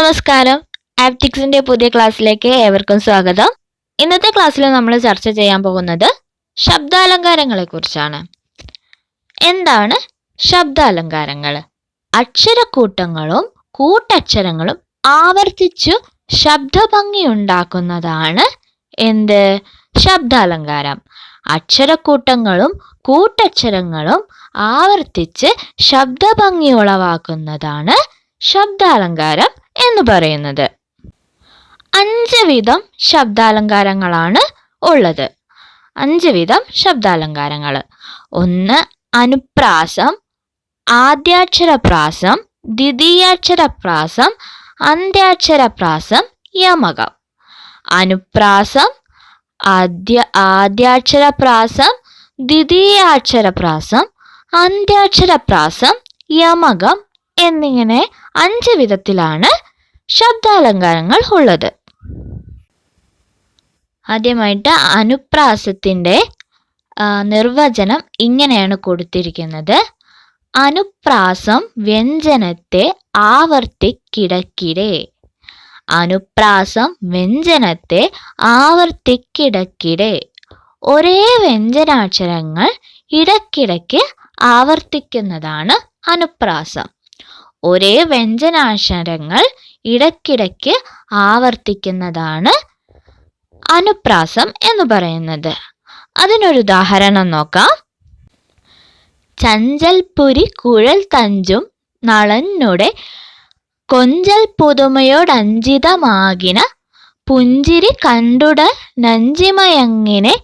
നമസ്കാരം. ആപ്റ്റിക്സിന്റെ പുതിയ ക്ലാസ്സിലേക്ക് ഏവർക്കും സ്വാഗതം. ഇന്നത്തെ ക്ലാസ്സിൽ നമ്മൾ ചർച്ച ചെയ്യാൻ പോകുന്നത് ശബ്ദാലങ്കാരങ്ങളെ കുറിച്ചാണ് എന്താണ് ശബ്ദാലങ്കാരങ്ങൾ? അക്ഷരക്കൂട്ടങ്ങളും കൂട്ടക്ഷരങ്ങളും ആവർത്തിച്ചു ശബ്ദഭംഗി ഉണ്ടാക്കുന്നതാണ് എന്ത്? ശബ്ദാലങ്കാരം. അക്ഷരക്കൂട്ടങ്ങളും കൂട്ടക്ഷരങ്ങളും ആവർത്തിച്ച് ശബ്ദഭംഗി ഉളവാക്കുന്നതാണ് ശബ്ദാലങ്കാരം. എന്ന് പറയുന്നത്. അഞ്ച് വിധം ശബ്ദാലങ്കാരങ്ങളാണ് ഉള്ളത്. അഞ്ച് വിധം ശബ്ദാലങ്കാരങ്ങൾ. ഒന്ന് അനുപ്രാസം. ആദ്യാക്ഷരപ്രാസം. ദ്വിതീയാക്ഷരപ്രാസം. അന്ത്യാക്ഷരപ്രാസം. യമകം. അനുപ്രാസം. ആദ്യ ആദ്യാക്ഷരപ്രാസം. ദ്വിതീയാക്ഷരപ്രാസം. അന്ത്യാക്ഷരപ്രാസം. യമകം. എന്നിങ്ങനെ അഞ്ച് വിധത്തിലാണ് ശബ്ദാലങ്കാരങ്ങൾ ഉള്ളത്. ആദ്യമായിട്ട് അനുപ്രാസത്തിന്റെ നിർവചനം ഇങ്ങനെയാണ് കൊടുത്തിരിക്കുന്നത്. അനുപ്രാസം വ്യഞ്ജനത്തെ ആവർത്തിക്കിടക്കിടെ. അനുപ്രാസം വ്യഞ്ജനത്തെ ആവർത്തിക്കിടക്കിടെ. ഒരേ വ്യഞ്ജനാക്ഷരങ്ങൾ ഇടക്കിടയ്ക്ക് ആവർത്തിക്കുന്നതാണ് അനുപ്രാസം. ഒരേ വ്യഞ്ജനാക്ഷരങ്ങൾ ഇടയ്ക്കിടയ്ക്ക് ആവർത്തിക്കുന്നതാണ് അനുപ്രാസം എന്ന് പറയുന്നത്. അതിനൊരു ഉദാഹരണം നോക്കാം. ചഞ്ചൽപുരി കുഴൽ തഞ്ചും നളന്നുടെ കൊഞ്ചൽ പുതുമയോടഞ്ചിതമാകിന പുഞ്ചിരി കണ്ടുട നഞ്ചിമയങ്ങിനെ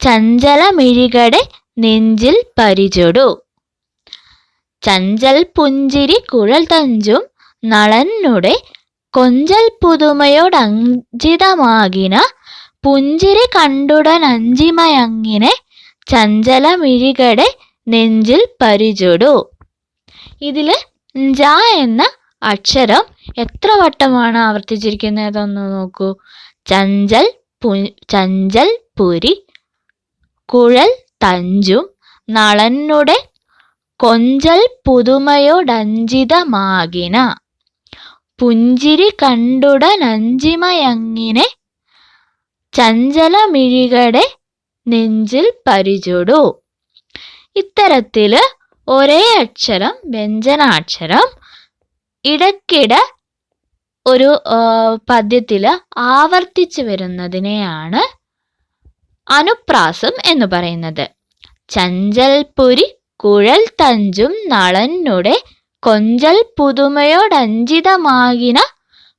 ചഞ്ചലമിഴികടെ നെഞ്ചിൽ പരിചൊടു. ചഞ്ചൽ പുഞ്ചിരി കുഴൽ തഞ്ചും നളന്നുടെ കൊഞ്ചൽ പുതുമയോടഞ്ചിതമാകിന പുഞ്ചിരി കണ്ടുടനഞ്ചിമയങ്ങിനെ ചഞ്ചലമിഴികടെ നെഞ്ചിൽ പരിചൊടു. ഇതിൽ ജ എന്ന അക്ഷരം എത്ര വട്ടമാണ് ആവർത്തിച്ചിരിക്കുന്നതെന്ന് നോക്കൂ. ചഞ്ചൽ പു ചഞ്ചൽ പുരി കുഴൽ തഞ്ചും നളന്നുടെ കൊഞ്ചൽ പുതുമയോടഞ്ചിതമാകിന പുഞ്ചിരി കണ്ടുടനഞ്ചിമയങ്ങിനെ ചഞ്ചലമിഴികടെ നെഞ്ചിൽ പരിചൊടു. ഇത്തരത്തിൽ ഒരേ അക്ഷരം വ്യഞ്ജനാക്ഷരം. ഇടക്കിട ഒരു പദ്യത്തിൽ ആവർത്തിച്ചു വരുന്നതിനെയാണ് അനുപ്രാസം എന്ന് പറയുന്നത്. ചഞ്ചൽപുരി കുഴൽ തഞ്ചും നളന്നുടെ കൊഞ്ചൽ പുതുമയോടഞ്ചിതമാകിന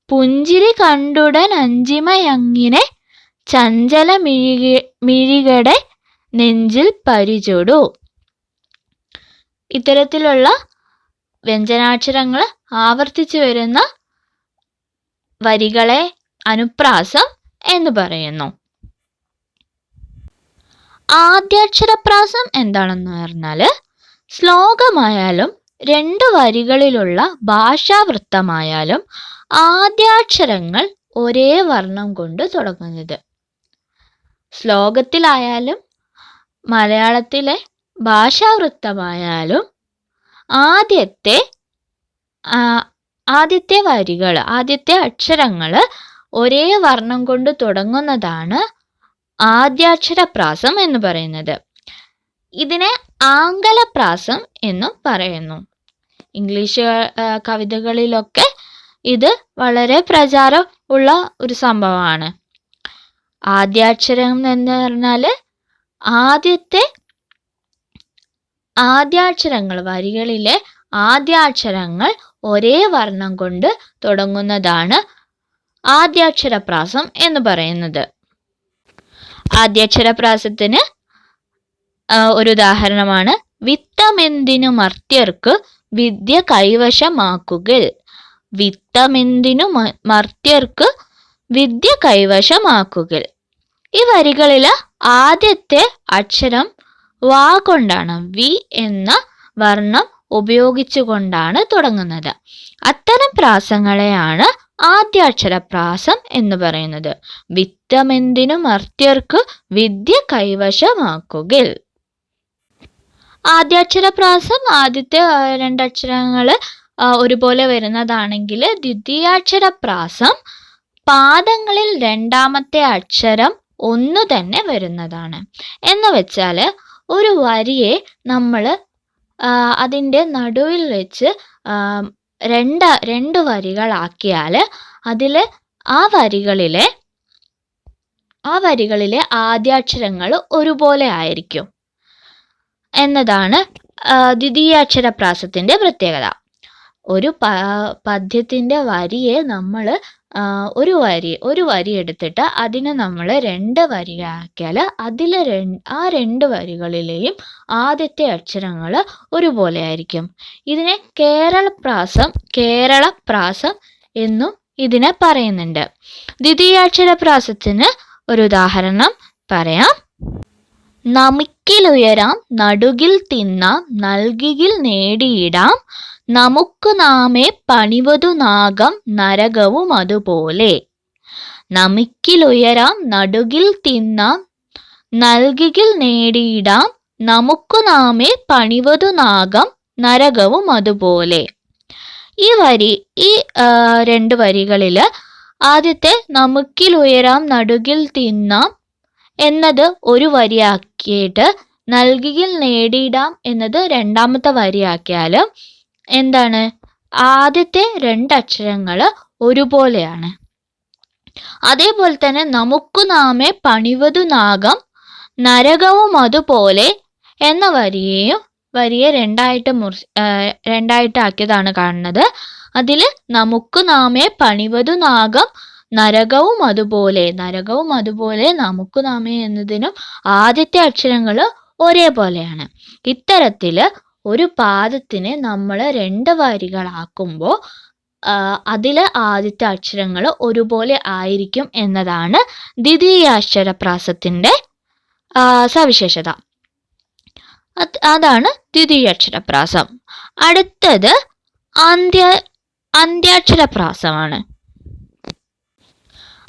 പുഞ്ചിരി കണ്ടുടൻ അഞ്ചിമയങ്ങിനെ ചഞ്ചല മിഴിക മിഴികടെ നെഞ്ചിൽ പരിചൊടു. ഇത്തരത്തിലുള്ള വ്യഞ്ജനാക്ഷരങ്ങൾ ആവർത്തിച്ചു വരുന്ന വരികളെ അനുപ്രാസം എന്ന് പറയുന്നു. ആദ്യാക്ഷരപ്രാസം എന്താണെന്ന് പറഞ്ഞാൽ ശ്ലോകമായാലും രണ്ട് വരികളിലുള്ള ഭാഷാവൃത്തമായാലും ആദ്യാക്ഷരങ്ങൾ ഒരേ വർണം കൊണ്ട് തുടങ്ങുന്നത്. ശ്ലോകത്തിലായാലും മലയാളത്തിലെ ഭാഷാവൃത്തമായാലും ആദ്യത്തെ ആദ്യത്തെ വരികൾ ആദ്യത്തെ അക്ഷരങ്ങൾ ഒരേ വർണം കൊണ്ട് തുടങ്ങുന്നതാണ് ആദ്യാക്ഷരപ്രാസം എന്ന് പറയുന്നത്. ഇതിനെ ആംഗലപ്രാസം എന്നും പറയുന്നു. ഇംഗ്ലീഷ് കവിതകളിലൊക്കെ ഇത് വളരെ പ്രചാരം ഉള്ള ഒരു സംഭവമാണ്. ആദ്യാക്ഷരം എന്ന് പറഞ്ഞാൽ ആദ്യത്തെ ആദ്യാക്ഷരങ്ങൾ വരികളിലെ ആദ്യാക്ഷരങ്ങൾ ഒരേ വർണം കൊണ്ട് തുടങ്ങുന്നതാണ് ആദ്യാക്ഷരപ്രാസം എന്ന് പറയുന്നത്. ആദ്യാക്ഷരപ്രാസത്തിന് ഒരു ഉദാഹരണമാണ് വിത്തമെന്തിനു മർത്യർക്ക് വിദ്യ കൈവശമാക്കുകിൽ. വിത്തമെന്തിനു മർത്യർക്ക് വിദ്യ കൈവശമാക്കുകിൽ. ഈ വരികളിൽ ആദ്യത്തെ അക്ഷരം വാ കൊണ്ടാണ് വി എന്ന വർണം ഉപയോഗിച്ചുകൊണ്ടാണ് തുടങ്ങുന്നത്. അത്തരം പ്രാസങ്ങളെയാണ് ആദ്യാക്ഷരപ്രാസം എന്ന് പറയുന്നത്. വിത്തമെന്തിനു മർത്യർക്ക് വിദ്യ കൈവശമാക്കുകിൽ. ആദ്യാക്ഷരപ്രാസം ആദ്യത്തെ രണ്ടക്ഷരങ്ങൾ ഒരുപോലെ വരുന്നതാണെങ്കിൽ ദ്വിതീയാക്ഷര പ്രാസം പാദങ്ങളിൽ രണ്ടാമത്തെ അക്ഷരം ഒന്ന് തന്നെ വരുന്നതാണ്. എന്ന് വെച്ചാൽ ഒരു വരിയെ നമ്മൾ അതിന്റെ നടുവിൽ വെച്ച് രണ്ട് രണ്ട് വരികളാക്കിയാൽ അതിൽ ആ വരികളിലെ ആ വരികളിലെ ആദ്യാക്ഷരങ്ങൾ ഒരുപോലെ ആയിരിക്കും. എന്നതാണ് ആ, ദ്വിതീയാക്ഷര പ്രാസത്തിന്റെ പ്രത്യേകത. ഒരു പ പദ്യത്തിന്റെ വരിയെ നമ്മൾ ഒരു വരി ഒരു വരി എടുത്തിട്ട് അതിനെ നമ്മൾ രണ്ട് വരിയാക്കിയാൽ അതിൽ ആ രണ്ട് വരികളിലെയും ആദ്യത്തെ അക്ഷരങ്ങൾ ഒരുപോലെ ആയിരിക്കും. ഇതിനെ കേരള പ്രാസം കേരള പ്രാസം എന്നും ഇതിനെ പറയുന്നുണ്ട്. ദ്വിതീയാക്ഷര പ്രാസത്തിന് ഒരു ഉദാഹരണം പറയാം. നമിക്കിലുയരാം നടുകിൽ തിന്നാം നൽകിയിൽ നേടിയിടാം. നമുക്ക് നാമേ പണിവതു നാഗം നരകവും അതുപോലെ. നമിക്കിലുയരാം നടുകിൽ തിന്നാം നൽകിയിൽ നേടിയിടാം. നമുക്ക് നാമേ പണിവതു നാഗം നരകവും അതുപോലെ. ഈ വരി ഈ രണ്ട് വരികളിൽ ആദ്യത്തെ നമുക്കിലുയരാം നടുകിൽ തിന്നാം എന്നത് ഒരു വരിയാക്കിയിട്ട് നൽകിയിൽ നേടിയിടാം എന്നത് രണ്ടാമത്തെ വരിയാക്കിയാൽ എന്താണ്? ആദ്യത്തെ രണ്ടക്ഷരങ്ങൾ ഒരുപോലെയാണ്. അതേപോലെ തന്നെ നമുക്ക് നാമേ പണിവതു നാഗം നരകവും അതുപോലെ എന്ന വരിയെയും വരിയെ രണ്ടായിട്ട് മുറി രണ്ടായിട്ടാക്കിയതാണ് കാണുന്നത്. അതിൽ നമുക്ക് നാമേ പണിവതു നാഗം നരകവും അതുപോലെ നരകവും അതുപോലെ നമുക്ക് നാമേ എന്നതിനും ആദ്യത്തെ അക്ഷരങ്ങൾ ഒരേപോലെയാണ്. ഇത്തരത്തിൽ ഒരു പാദത്തിനെ നമ്മൾ രണ്ട് വരികളാക്കുമ്പോൾ അതിൽ ആദ്യത്തെ അക്ഷരങ്ങൾ ഒരുപോലെ ആയിരിക്കും എന്നതാണ് ദ്വിതീയാക്ഷരപ്രാസത്തിന്റെ സവിശേഷത. അതാണ് ദ്വിതീയാക്ഷരപ്രാസം. അടുത്തത് അന്ത്യ അന്ത്യാക്ഷരപ്രാസമാണ്.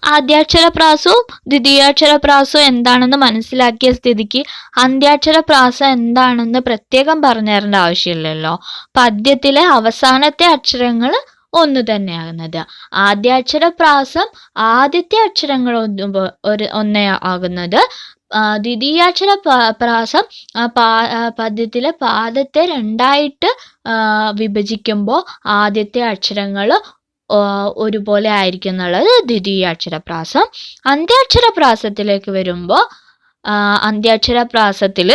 ആദ്യാക്ഷരപ്രാസവും ദ്വിതീയാക്ഷരപ്രാസവും എന്താണെന്ന് മനസ്സിലാക്കിയ സ്ഥിതിക്ക് അന്ത്യാക്ഷര പ്രാസം എന്താണെന്ന് പ്രത്യേകം പറഞ്ഞു തരേണ്ട ആവശ്യമില്ലല്ലോ. പദ്യത്തിലെ അവസാനത്തെ അക്ഷരങ്ങൾ ഒന്ന് തന്നെയാകുന്നത്. ആദ്യാക്ഷര പ്രാസം ആദ്യത്തെ അക്ഷരങ്ങൾ ഒരു ഒന്നേ ആകുന്നത്. ദ്വിതീയാക്ഷര പ്രാസം പദ്യത്തിലെ പാദത്തെ രണ്ടായിട്ട് വിഭജിക്കുമ്പോൾ ആദ്യത്തെ അക്ഷരങ്ങൾ ഒരുപോലെ ആയിരിക്കും എന്നുള്ളത് ദ്വിതീയാക്ഷരപ്രാസം. അന്ത്യാക്ഷരപ്രാസത്തിലേക്ക് വരുമ്പോൾ അന്ത്യാക്ഷരപ്രാസത്തിൽ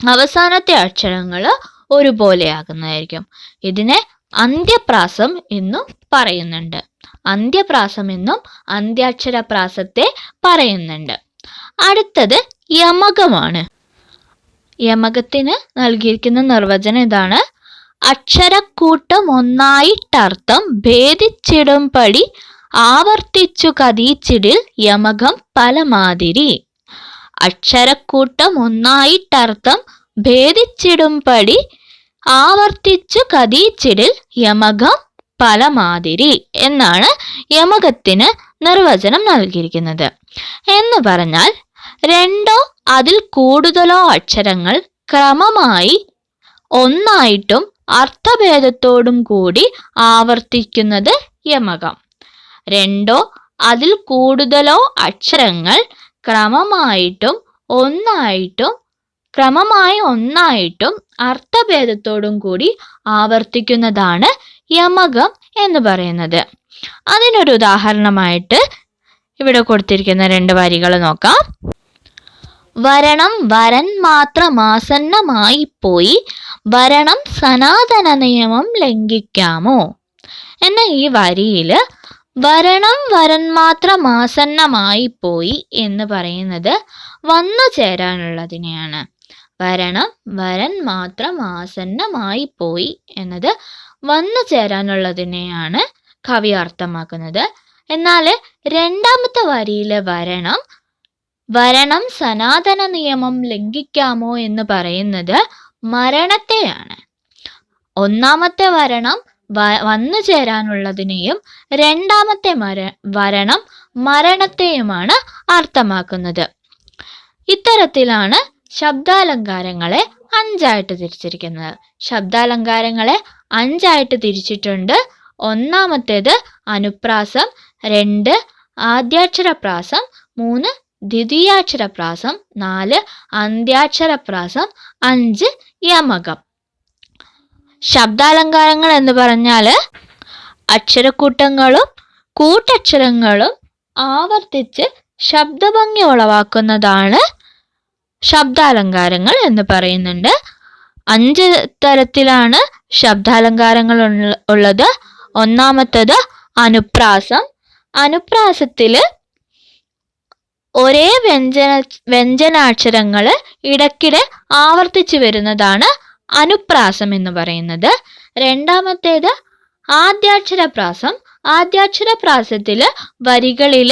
അവസാനത്തെ അക്ഷരങ്ങൾ ഒരുപോലെയാകുന്നതായിരിക്കും. ഇതിനെ അന്ത്യപ്രാസം എന്നും പറയുന്നുണ്ട്. അന്ത്യപ്രാസം എന്നും അന്ത്യാക്ഷരപ്രാസത്തെ പറയുന്നുണ്ട്. അടുത്തത് യമകമാണ്. യമകത്തിന് നൽകിയിരിക്കുന്ന നിർവചനം ഇതാണ്. അക്ഷരക്കൂട്ടം ഒന്നായിട്ടർത്ഥം ഭേദിച്ചിടും പടി ആവർത്തിച്ചു കതീച്ചിടിൽ യമകം പലമാതിരി. അക്ഷരക്കൂട്ടം ഒന്നായിട്ടർത്ഥം ഭേദിച്ചിടും പടി ആവർത്തിച്ചു കതീച്ചിടിൽ യമകം പലമാതിരി എന്നാണ് യമകത്തിന് നിർവചനം നൽകിയിരിക്കുന്നത്. എന്ന് പറഞ്ഞാൽ രണ്ടോ അതിൽ കൂടുതലോ അക്ഷരങ്ങൾ ക്രമമായി ഒന്നായിട്ടും അർത്ഥഭേദത്തോടും കൂടി ആവർത്തിക്കുന്നത് യമകം. രണ്ടോ അതിൽ കൂടുതലോ അക്ഷരങ്ങൾ ക്രമമായിട്ടും ഒന്നായിട്ടും ക്രമമായി ഒന്നായിട്ടും അർത്ഥഭേദത്തോടും കൂടി ആവർത്തിക്കുന്നതാണ് യമകം എന്ന് പറയുന്നത്. അതിനൊരു ഉദാഹരണമായിട്ട് ഇവിടെ കൊടുത്തിരിക്കുന്ന രണ്ട് വരികൾ നോക്കാം. വരണം വരൻ മാത്രം ആസന്നമായി പോയി വരണം സനാതന നിയമം ലംഘിക്കാമോ? എന്ന ഈ വരിയിൽ വരണം വരൻ മാത്രം ആസന്നമായി പോയി എന്ന് പറയുന്നത് വന്നു ചേരാനുള്ളതിനെയാണ്. വരണം വരൻ മാത്രം ആസന്നമായി പോയി എന്നത് വന്നു ചേരാനുള്ളതിനെയാണ് കവി അർത്ഥമാക്കുന്നത്. എന്നാൽ രണ്ടാമത്തെ വരിയിലെ വരണം വരണം സനാതന നിയമം ലംഘിക്കാമോ എന്ന് പറയുന്നത് മരണത്തെയാണ്. ഒന്നാമത്തെ വരണം വന്നു ചേരാനുള്ളതിനെയും രണ്ടാമത്തെ മര വരണം മരണത്തെയുമാണ് അർത്ഥമാക്കുന്നത്. ഇത്തരത്തിലാണ് ശബ്ദാലങ്കാരങ്ങളെ അഞ്ചായിട്ട് തിരിച്ചിരിക്കുന്നത്. ശബ്ദാലങ്കാരങ്ങളെ അഞ്ചായിട്ട് തിരിച്ചിട്ടുണ്ട്. ഒന്നാമത്തേത് അനുപ്രാസം രണ്ട് ആദ്യാക്ഷരപ്രാസം മൂന്ന് ദ്വിതീയാക്ഷരപ്രാസം നാല് അന്ത്യാക്ഷരപ്രാസം അഞ്ച് യമകം. ശബ്ദാലങ്കാരങ്ങൾ എന്ന് പറഞ്ഞാൽ അക്ഷരക്കൂട്ടങ്ങളും കൂട്ടക്ഷരങ്ങളും ആവർത്തിച്ച് ശബ്ദഭംഗി ഉളവാക്കുന്നതാണ് ശബ്ദാലങ്കാരങ്ങൾ എന്ന് പറയുന്നുണ്ട്. അഞ്ച് തരത്തിലാണ് ശബ്ദാലങ്കാരങ്ങൾ ഉള്ളത്. ഒന്നാമത്തത് അനുപ്രാസം. അനുപ്രാസത്തിൽ ഒരേ വ്യഞ്ജന വ്യഞ്ജനാക്ഷരങ്ങൾ ഇടയ്ക്കിടെ ആവർത്തിച്ചു വരുന്നതാണ് അനുപ്രാസം എന്ന് പറയുന്നത്. രണ്ടാമത്തേത് ആദ്യാക്ഷരപ്രാസം. ആദ്യാക്ഷരപ്രാസത്തിൽ വരികളിൽ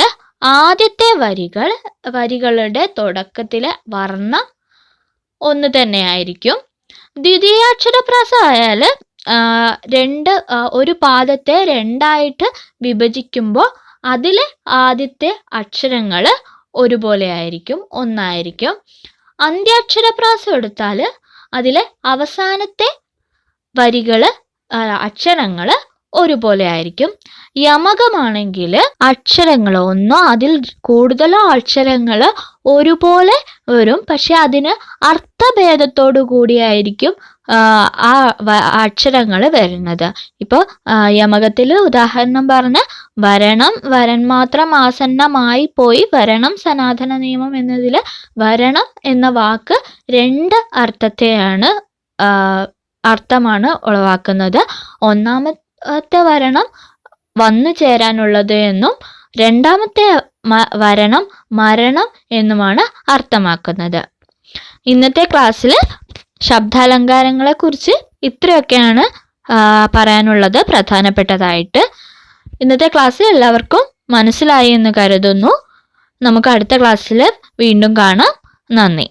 ആദ്യത്തെ വരികൾ വരികളുടെ തുടക്കത്തിലെ വർണം ഒന്ന് തന്നെയായിരിക്കും ദ്വിതീയാക്ഷരപ്രാസം ആയാൽ രണ്ട് ഒരു പാദത്തെ രണ്ടായിട്ട് വിഭജിക്കുമ്പോൾ അതിലെ ആദ്യത്തെ അക്ഷരങ്ങൾ ഒരുപോലെ ആയിരിക്കും ഒന്നായിരിക്കും. അന്ത്യാക്ഷരപ്രാസം എടുത്താൽ അതിലെ അവസാനത്തെ വരികൾ അക്ഷരങ്ങൾ ഒരുപോലെ ആയിരിക്കും. യമകമാണെങ്കിൽ അക്ഷരങ്ങൾ ഒന്നോ അതിൽ കൂടുതലോ അക്ഷരങ്ങൾ ഒരുപോലെ വരും. പക്ഷെ അതിന് അർത്ഥഭേദത്തോടു കൂടിയായിരിക്കും ആ, അക്ഷരങ്ങൾ വരുന്നത്. ഇപ്പോൾ യമകത്തിൽ ഉദാഹരണം പറഞ്ഞ വരണം വരൻ മാത്രം ആസന്നമായി പോയി വരണം സനാതന നിയമം എന്നതിൽ വരണം എന്ന വാക്ക് രണ്ട് അർത്ഥത്തെയാണ് അർത്ഥമാണ് ഉളവാക്കുന്നത്. ഒന്നാമത്തെ വരണം വന്നു ചേരാനുള്ളത് എന്നും രണ്ടാമത്തെ വരണം മരണം എന്നുമാണ് അർത്ഥമാക്കുന്നത്. ഇന്നത്തെ ക്ലാസ്സിൽ ശബ്ദാലങ്കാരങ്ങളെ കുറിച്ച് ഇത്രയൊക്കെയാണ് പറയാനുള്ളത് പ്രധാനപ്പെട്ടതായിട്ട്. ഇന്നത്തെ ക്ലാസ് എല്ലാവർക്കും മനസ്സിലായി എന്ന് കരുതുന്നു. നമുക്ക് അടുത്ത ക്ലാസ്സിൽ വീണ്ടും കാണാം. നന്ദി.